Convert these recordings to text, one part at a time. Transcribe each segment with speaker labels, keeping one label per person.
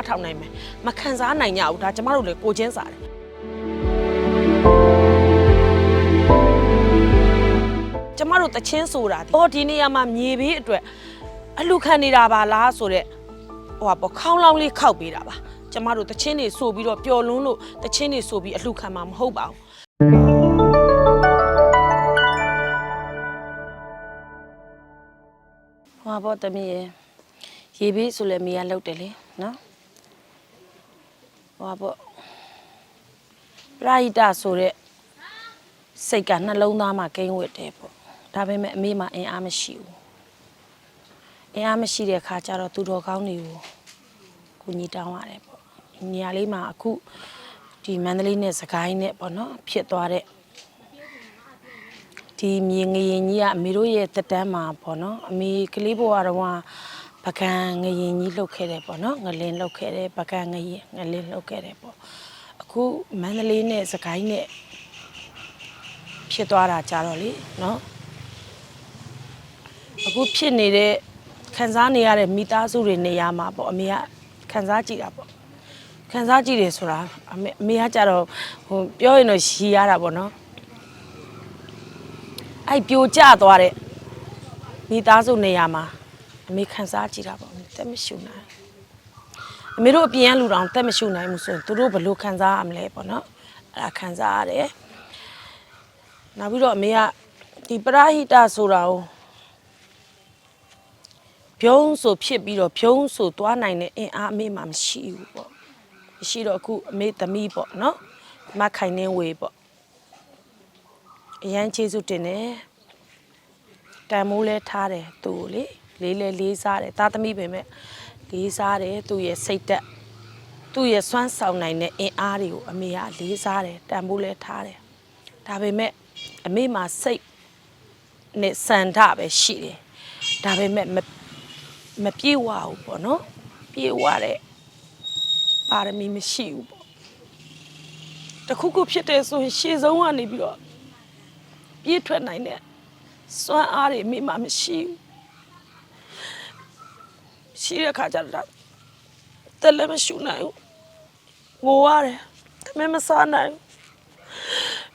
Speaker 1: အထောက်နိုင်မယ်မခံစားနိုင်ကြဘူးဒါကျမတို့လည်းကိုချင်းစားတယ်ကျမတို့တချင်းဆိုတာအော်ဒီနေရာမှာမြေဘေးအတွက်အလူခံနေတာပါလားဆိုတော့ဟိုပါပေါ့ခေါင်းလောင်းလေးခောက်ပေးတာပါကျမတို့တချင်းတွေဆိုပြီးတော့ပျော်လွန်းလို့တချင်းတွေဆိုပြီးအလူခံမှာမဟုတ်ပါဘူးဟွာပေါ့တမီးရေရေဘေးဆိုလည်းမိရလောက်တယ်လေနော် ဟွာပေါ့ပရာဟိတဆိုတဲ့စိတ်ကနှလုံးသားမှာကိန်းဝတ်တယ်ပေါ့ဒါပေမဲ့အမေမှာအင်အားမရှိဘူးအင်အားမရှိတဲ့ခါကျတော့သူတော်ကောင်းတွေကိုကိုညီတောင်းရတယ်ပေါ့ညီရလေးမှာအခုဒီမန္တလေးနဲ့စကိုင်းနဲ့ပေါ့နော်ဖြစ်သွားတဲ့ဒီမြေငရင်ကြီးကအမေတို့ရဲ့တက်တန်းမှာပေါ့နော်အမေကလေးဘဝတော့က ပကံငရင်ကြီးလှုပ်ခဲ့တယ်ပေါ့နော်ငလင်းလှုပ်ခဲ့တယ်ပကံငရင်ငလင်းလှုပ်ခဲ့တယ်ပေါ့အခုမန္တလေးနဲ့စကိုင်းနဲ့ဖြစ်သွားတာကြတော့လေနော်အခုဖြစ်နေတဲ့ခံစားနေရတဲ့မိသားစုတွေနေရာမှာပေါ့အမေကခံစားကြည့်တာပေါ့ခံစားကြည့်တယ်ဆိုတာအမေအမေကကြတော့ဟိုပြောရင်တော့ရှည်ရတာပေါ့နော်အဲ့ပြိုကျသွားတဲ့မိသားစုနေရာမှာ အမေခံစားကြည့်တာပေါ့တက်မရှူနိုင်အမေတို့အပြင်ကလူတောင်တက်မရှူနိုင်ဘူးဆိုရင်သူတို့ဘယ်လိုခံစားရမလဲပေါ့နော်အဲ့ဒါခံစားရတယ်နောက်ပြီးတော့အမေကဒီပရာဟိတဆိုတာကိုဖြုံးဆိုဖြစ်ပြီးတော့ဖြုံးဆိုသွားနိုင်တဲ့အင်အားအမေမှာမရှိဘူးပေါ့မရှိတော့အခုအမေသမီးပေါ့နော်မခိုင်နေဝေပေါ့အရန်ကျေးဇူးတင်တယ်တန်မိုးလဲထားတယ်သူ့ကိုလေ လေးလဲလေးစားတယ်သားသမီးပဲမဲ့လေးစားတယ်သူ့ရဲ့စိတ်သက်သူ့ရဲ့စွမ်းဆောင်နိုင်တဲ့အင်အားတွေကိုအမေကလေးစားတယ်တန်မိုးလဲထားတယ်ဒါပေမဲ့အမေမှာစိတ်နဲ့စန္ဒပဲရှိတယ်ဒါပေမဲ့မမပြေဝဘူးပေါ့နော်ပြေဝတဲ့ပါရမီမရှိဘူးပေါ့တခုခုဖြစ်တယ်ဆိုရင်ရှေ့ဆုံးကနေပြီးတော့ပြေးထွက်နိုင်တဲ့စွမ်းအားတွေမိမမရှိဘူး ရှိတဲ့ခါကျတော့တယ်လည်းမရှူနိုင်ဘူးငိုရတယ်တမင်မစားနိုင်ဘူး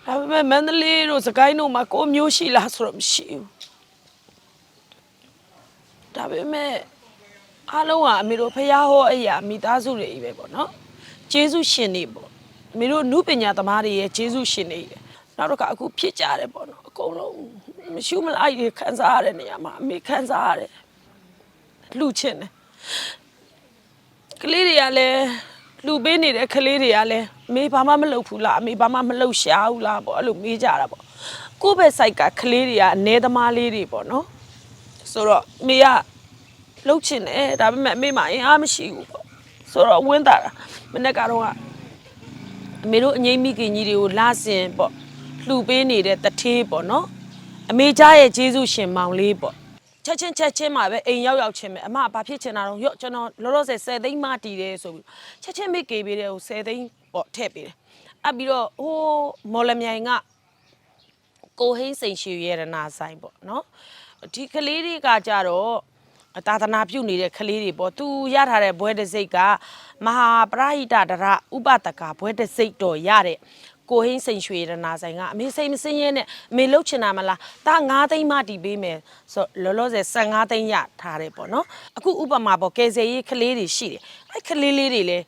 Speaker 1: ဒါပေမဲ့မန္တလေးတို့စကိုင်းတို့မှာကိုယ်မျိုးရှိလားဆိုတော့မရှိဘူးဒါပေမဲ့အားလုံးကအမေတို့ဖះဟောအရာမိသားစုတွေကြီးပဲပေါ့နော်ကျေးဇူးရှင်တွေပေါ့အမေတို့နုပညာသမားတွေရဲ့ကျေးဇူးရှင်တွေကြီးနောက်တော့ကအခုဖြစ်ကြတယ်ပေါ့နော်အကုန်လုံးမရှုမလိုက်တွေခံစားရတဲ့နေရာမှာအမေခံစားရတယ်လှချင်တယ် ကလေးတွေကလည်းလှပေးနေတဲ့ကလေးတွေကလည်းအမေဘာမှမလုပ်ဘူးလားအမေဘာမှမလုပ်ရှာဘူးလားပေါ့အဲ့လိုမေးကြတာပေါ့ကိုယ့်ဘက်ဆိုင်ကကလေးတွေကအ ਨੇ သမားလေးတွေပေါ့နော်ဆိုတော့အမေကလှုပ်ချင်တယ်ဒါပေမဲ့အမေမအင်အားမရှိဘူးပေါ့ဆိုတော့ဝင်းတာတာမနေ့ကတော့ကအမေတို့အငိမ့်မိခင်ကြီးတွေကိုလာစင်ပေါ့လှူပေးနေတဲ့တထေးပေါ့နော်အမေကြားရဲ့ဂျေစုရှင်မောင်လေးပေါ့ ချက်ချင်းချက်ချင်းမှာပဲအိမ်ရောက်ရောက်ချင်းပဲအမဘာဖြစ်ချင်တာတော့ရော့ကျွန်တော်လောလောဆယ်10သိန်းမှတည်တယ်ဆိုပြီးချက်ချင်းမိကေပေးတယ်ဟို10သိန်းပေါ့ထည့်ပေးတယ်အပ်ပြီးတော့ဟိုမော်လမြိုင်ကကိုဟိန်းစိန်ရှည်ရတနာဆိုင်ပေါ့နော်ဒီကလေးတွေကကြတော့သာသနာပြုနေတဲ့ကလေးတွေပေါ့သူရထားတဲ့ဘွဲတစ်စိတ်ကမဟာပရဟိတဒရဥပတကဘွဲတစ်စိတ်တော်ရတဲ့ ကိုဟင်းစိန်ရွှေရတနာဆိုင်ကအမေစိန်မစင်းရဲနဲ့အမေလှုပ်ချင်တာမလားတာ9သိန်းမှတီးပေးမယ်ဆိုလောလောဆယ်15သိန်းရထားတယ်ပေါ့နော်အခုဥပမာပေါ့ကယ်ဆယ်ရေးကလေးတွေရှိတယ်အဲ့ကလေးလေးတွေလည်း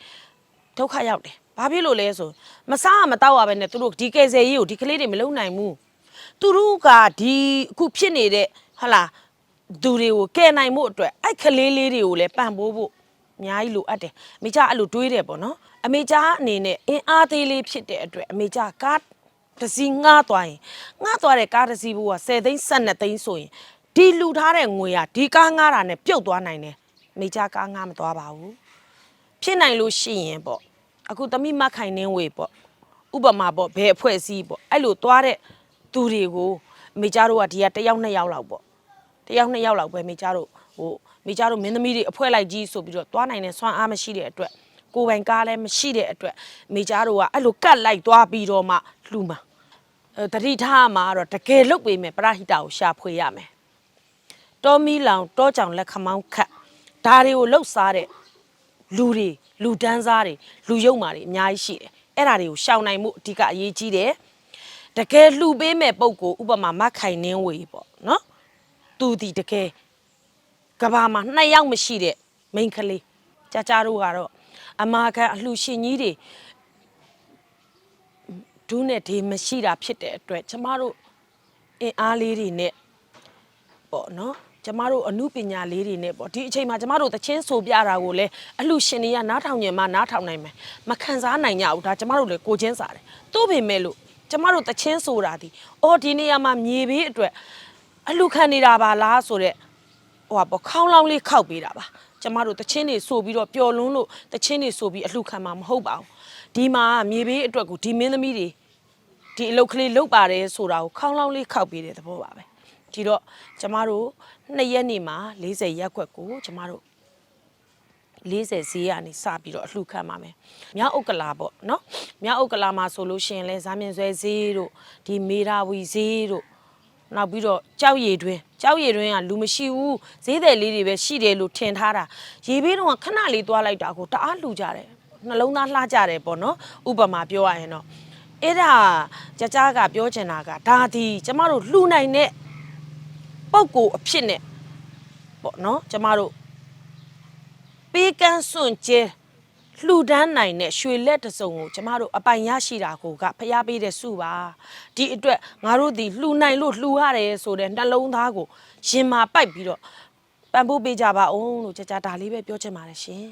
Speaker 1: ဒုက္ခရောက်တယ်။ဘာဖြစ်လို့လဲဆိုမစားမတောက်ရပဲနဲ့သူတို့ဒီကယ်ဆယ်ရေးကိုဒီကလေးတွေမလုံနိုင်ဘူး။သူတို့ကဒီအခုဖြစ်နေတဲ့ဟာလာသူတွေကိုကယ်နိုင်မှုအတွက်အဲ့ကလေးလေးတွေကိုလည်းပံ့ပိုးဖို့ အများကြီးလိုအပ်တယ်။အမေချအဲ့လိုတွေးတယ်ပေါ့နော်။အမေချအနေနဲ့အင်အားသေးလေးဖြစ်တဲ့အတွက်အမေချကားတစ်စီးငှားသွားရင်ငှားသွားတဲ့ကားတစ်စီးဘိုးက10သိန်း12သိန်းဆိုရင်ဒီလူထားတဲ့ငွေကဒီကားငှားတာနဲ့ပြုတ်သွားနိုင်တယ်။အမေချကားငှားမသွားပါဘူး။ဖြစ်နိုင်လို့ရှိရင်ပေါ့အခုတမိမခိုင်နှင်းဝေပေါ့ဥပမာပေါ့ဘယ်အဖွဲ့အစည်းပေါ့အဲ့လိုသွားတဲ့သူတွေကိုမိကြတို့ကဒီကတစ်ယောက်နှစ်ယောက်လောက်ပေါ့တစ်ယောက်နှစ်ယောက်လောက်ပဲမိကြတို့ဟို မိကြတို့မင်းသမီးတွေအဖွဲ့လိုက်ကြီးဆိုပြီးတော့သွားနိုင်တဲ့ဆွမ်းအားမရှိတဲ့အတွက်ကိုယ်ပိုင်ကားလည်းမရှိတဲ့အတွက်မိကြတို့ကအဲ့လိုကတ်လိုက်သွားပြီးတော့မှလှူမှာအဲတတိထားမှာတော့တကယ်လုတ်ပေးမယ်ပရဟိတကိုရှာဖွေရမယ်တောမီလောင်တောကြောင်လက်ခမောင်းခတ်ဒါတွေကိုလှုပ်စားတဲ့လူတွေလူတန်းစားတွေလူယုံမာတွေအများကြီးရှိတယ်အဲ့ဒါတွေကိုရှောင်နိုင်မှုအဓိကအရေးကြီးတယ်တကယ်လှူပေးမဲ့ပုံကိုဥပမာမခိုင်နှင်းဝေပေါ့နော်သူဒီတကယ် ကဘာမှာနှစ်ယောက်မရှိတဲ့မိန်းကလေးကြာကြာတို့ကတော့အမာခံအလှရှင်ကြီးတွေဒူးနဲ့ဒီမရှိတာဖြစ်တဲ့အတွက်ကျမတို့အင်အားလေးတွေနဲ့ပေါ့နော်ကျမတို့အမှုပညာလေးတွေနဲ့ပေါ့ဒီအချိန်မှာကျမတို့တချင်းဆိုပြတာကိုလည်းအလှရှင်တွေကနားထောင်ညင်မှနားထောင်နိုင်မယ်မခံစားနိုင်ကြဘူးဒါကျမတို့လည်းကိုချင်းစားတယ်သို့ပေမဲ့လို့ကျမတို့တချင်းဆိုတာဒီအော်ဒီနေရာမှာမြေဘေးအတွက်အလှခံနေတာပါလားဆိုတော့ ဟိုပါပေါ့ခေါင်းလောင်းလေးခောက်ပေးတာပါကျမတို့တချင်းတွေဆိုပြီးတော့ပျော်လွန်းလို့တချင်းတွေဆိုပြီးအလှခံမှာမဟုတ်ပါဘူးဒီမှာမြေဘေးအတွက်ကိုဒီမင်းသမီးတွေဒီအလုတ်ကလေးလုတ်ပါတယ်ဆိုတာကိုခေါင်းလောင်းလေးခောက်ပေးတဲ့သဘောပါပဲဒီတော့ကျမတို့နှစ်ရက်နေမှာ40ရက်ွက်ကိုကျမတို့40ဈေးကနေစပြီးတော့အလှခံပါမယ်။မြောက်ဥက္ကလာပေါ့နော်။မြောက်ဥက္ကလာမှာဆိုလို့ရှိရင်လဲဇာမြင်ဆွဲဈေးတို့ဒီမေရာဝီဈေးတို့နောက်ပြီးတော့ကြောက်ရည်တွင် ကြောက်ရည်တွင်ကလူမရှိဘူးဈေးတယ်လေးတွေပဲရှိတယ်လို့ထင်ထားတာရေဘေးတော့ခဏလေးသွားလိုက်တာကိုတအားလှူကြတယ်နှလုံးသားလှကြတယ်ပေါ့နော်ဥပမာပြောရရင်တော့အဲ့ဒါကြကြကပြောချင်တာကဒါဒီကျမတို့လှူနိုင်တဲ့ပုံကိုအဖြစ်နဲ့ပေါ့နော်ကျမတို့ပေးကန်းစွန့်ကျဲ လှူဒန်းနိုင်တဲ့ရွှေလက်တစ်စုံကိုကျမတို့အပိုင်ရရှိတာကိုကဖျားပေးတဲ့စုပါဒီအတွက်ငါတို့ဒီလှူနိုင်လို့လှူရတယ်ဆိုတဲ့နှလုံးသားကိုရင်မာပိုက်ပြီးတော့ပံပိုးပေးကြပါအောင်လို့ကြကြဒါလေးပဲပြောချင်ပါတယ်ရှင်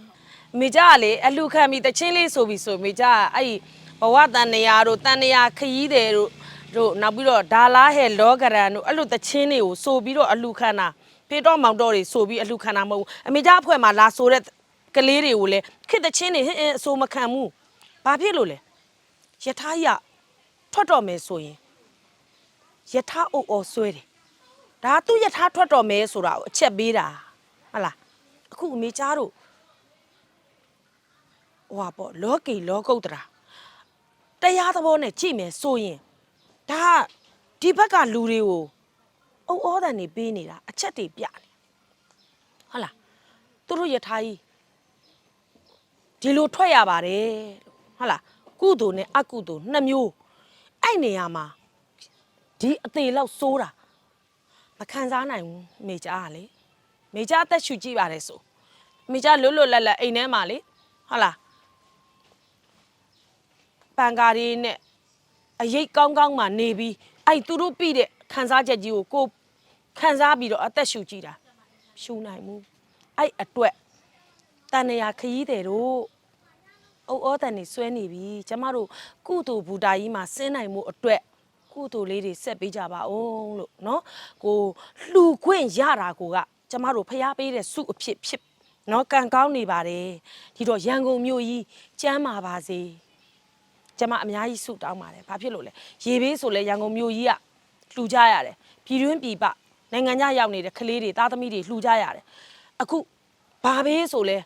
Speaker 1: မိကြကလေအလှခံပြီးတချင်းလေးဆိုပြီးဆိုမိကြကအဲ့ဒီဘဝတန်နေရာတို့တန်နေရာခရီးတယ်တို့တို့နောက်ပြီးတော့ဒါလာဟဲလောဂရန်တို့အဲ့လိုတချင်းတွေကိုဆိုပြီးတော့အလှခံတာဖေတော့မောင်တော့တွေဆိုပြီးအလှခံတာမဟုတ်ဘူးအမေသားအဖွဲ့မှာလာဆိုတဲ့ ကလေးတွေကိုလည်းခစ်တချင်းတွေဟင်းအင်းအဆိုမခံဘူးဘာဖြစ်လို့လဲယထာရထွက်တော်မယ်ဆိုရင်ယထာအုပ်အော်ဆွဲတယ်ဒါသူယထာထွက်တော်မယ်ဆိုတာကိုအချက်ပေးတာဟုတ်လားအခုအမေသားတို့ဟွာပေါ့လောကီလောကုတ္တရာတရားသဘောနဲ့ကြည့်မယ်ဆိုရင်ဒါကဒီဘက်ကလူတွေကိုအုံဩတန်နေပေးနေတာအချက်တွေပြနေဟုတ်လားသူတို့ယထာကြီး ဒီလိုထွက်ရပါတယ်လို့ဟုတ်လားကုသိုလ်နဲ့အကုသိုလ်နှစ်မျိုးအဲ့နေရာမှာဒီအသေးလောက်စိုးတာမခံစားနိုင်ဘူးမိကြားကလေမိကြားအသက်ရှူကြည့်ပါတယ်ဆိုမိကြားလွတ်လွတ်လပ်လပ်အိမ်ထဲမှာလေဟုတ်လားပန်ကားလေးနဲ့အရေးကောင်းကောင်းမှနေပြီးအဲ့သူတို့ပြီးတဲ့ခန်းစားချက်ကြီးကိုကိုခန်းစားပြီးတော့အသက်ရှူကြည့်တာရှူနိုင်မှုအဲ့အတွက်တန်နေရခရီးတယ်တို့ အုပ်အောတန်တွေဆွဲနေပြီကျမတို့ကုတူဘူတာကြီးမှာဆင်းနိုင်မှုအတွက်ကုတူလေးတွေဆက်ပေးကြပါဦးလို့နော်ကိုလှူခွင့်ရတာကိုကကျမတို့ဖျားပေးတဲ့စုအဖြစ်ဖြစ်နော်ကံကောင်းနေပါတယ်ဒီတော့ရန်ကုန်မြို့ကြီးကျမ်းမာပါစေကျမအများကြီးဆုတောင်းပါတယ်ဘာဖြစ်လို့လဲရေဘေးဆိုလဲရန်ကုန်မြို့ကြီးကလှူကြရတယ်ပြည်တွင်းပြည်ပနိုင်ငံခြားရောက်နေတဲ့ကလေးတွေသားသမီးတွေလှူကြရတယ်အခုဘာဘေးဆိုလဲ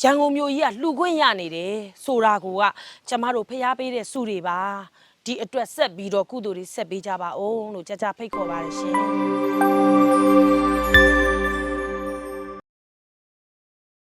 Speaker 1: ရန်ကုန်မြို့ကြီးကလှူခွင့်ရနေတယ်ဆိုတာကိုကကျမတို့ဖျားပေးတဲ့ဆုတွေပါ။ဒီအတွက်ဆက်ပြီးတော့ကုသိုလ်တွေဆက်ပေးကြပါအောင်လို့ကြကြဖိတ်ခေါ်ပါတယ်ရှင်။